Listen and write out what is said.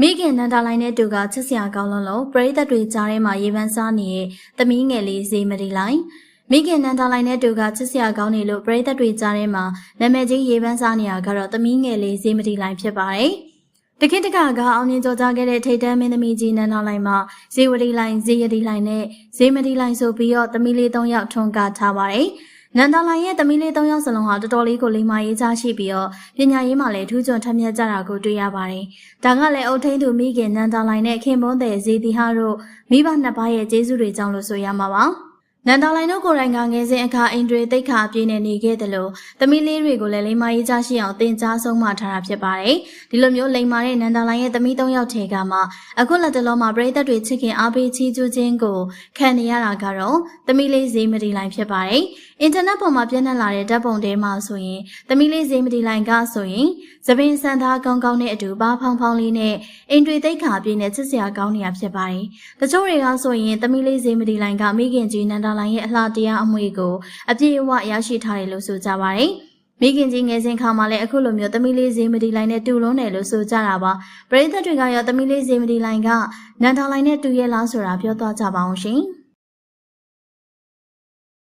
မိခင်နန္ဒာလိုင်းနဲ့တူကချစ်စရာကောင်းလုံးလုံးပရိသတ်တွေကြားထဲမှာရေပန်းစားနေတဲ့သမီးငယ်လေးဇေမရီလိုင်းမိခင်နန္ဒာလိုင်းနဲ့တူကချစ်စရာကောင်းနေလို့ပရိသတ်တွေကြားထဲမှာနာမည်ကြီးရေပန်းစားနေတာကတော့သမီးငယ်လေးဇေမရီလိုင်းဖြစ်ပါတယ်တခင်တကကအောင်မြင်ကြော်ကြားခဲ့တဲ့ထိတ်တန်းမင်းသမီးကြီးနန္ဒာလိုင်းမှာဇေဝရီလိုင်းဇေယတီလိုင်းနဲ့ဇေမရီလိုင်းဆိုပြီးတော့သမီးလေး၃ယောက်ထွန်းကားထားပါတယ် နန္ဒာလိုင်ရဲ့သမီးလေး၃ယောက်စလုံးဟာတော်တော်လေးကိုလိမ္မာရေးချရှိပြီးတော့ပညာရေးမှာလည်းထူးချွန်ထက်မြက်ကြတာကိုတွေ့ရပါတယ်။ဒါကလည်းအုတ်ထင်းသူမိခင်နန္ဒာလိုင်နဲ့ခင်ပွန်းတဲ့ဇေတီဟာတို့မိဘနှစ်ပါးရဲ့ကျေးဇူးတွေကြောင့်လို့ဆိုရမှာပါ။ နန္ဒာလိုင်တို့ကိုယ်တိုင်ကငယ်စဉ်အခါအင်ဒရီတိတ်ခါပြည့်နေနေခဲ့တယ်လို့သမီးလေးတွေကိုလည်းလိမ္မာရေးချရှိအောင်တင် जा ဆုံးမထားတာဖြစ်ပါတယ်။ဒီလိုမျိုးလိမ္မာတဲ့နန္ဒာလိုင်ရဲ့သမီး၃ယောက်ထဲကမှအခုလက်တလုံးမှာပြည်သက်တွေချစ်ခင်အားပေးချီးကျူးခြင်းကိုခံနေရတာကတော့သမီးလေးဇေမဒီလိုင်ဖြစ်ပါတယ်။အင်တာနက်ပေါ်မှာပြန့်နှံ့လာတဲ့ဓာတ်ပုံတွေမှာဆိုရင်သမီးလေးဇေမဒီလိုင်ကဆိုရင်သပင်စံသားကောင်းကောင်းနဲ့အတူပါဖောင်းဖောင်းလေးနဲ့အင်တွေတိတ်ခါပြည့်နဲ့ချစ်စရာကောင်းနေတာဖြစ်ပါတယ်။တချို့တွေကဆိုရင်သမီးလေးဇေမဒီလိုင်ကမိခင်ကြီးနန္ဒာလိုင်ရဲ့အလှတရားအမွေကိုအပြည့်အဝရရှိထားတယ်လို့ဆိုကြပါတယ်။မိခင်ကြီးငယ်စဉ်ခါမှာလည်းအခုလိုမျိုးသမီးလေးဇေမဒီလိုင်နဲ့တူလုံးတယ်လို့ဆိုကြတာပါပရိသတ်တွေကရောသမီးလေးဇေမဒီလိုင်ကနန္ဒာလိုင်နဲ့တူရဲ့လားဆိုတာပြောသွားကြပါအောင်ရှင်။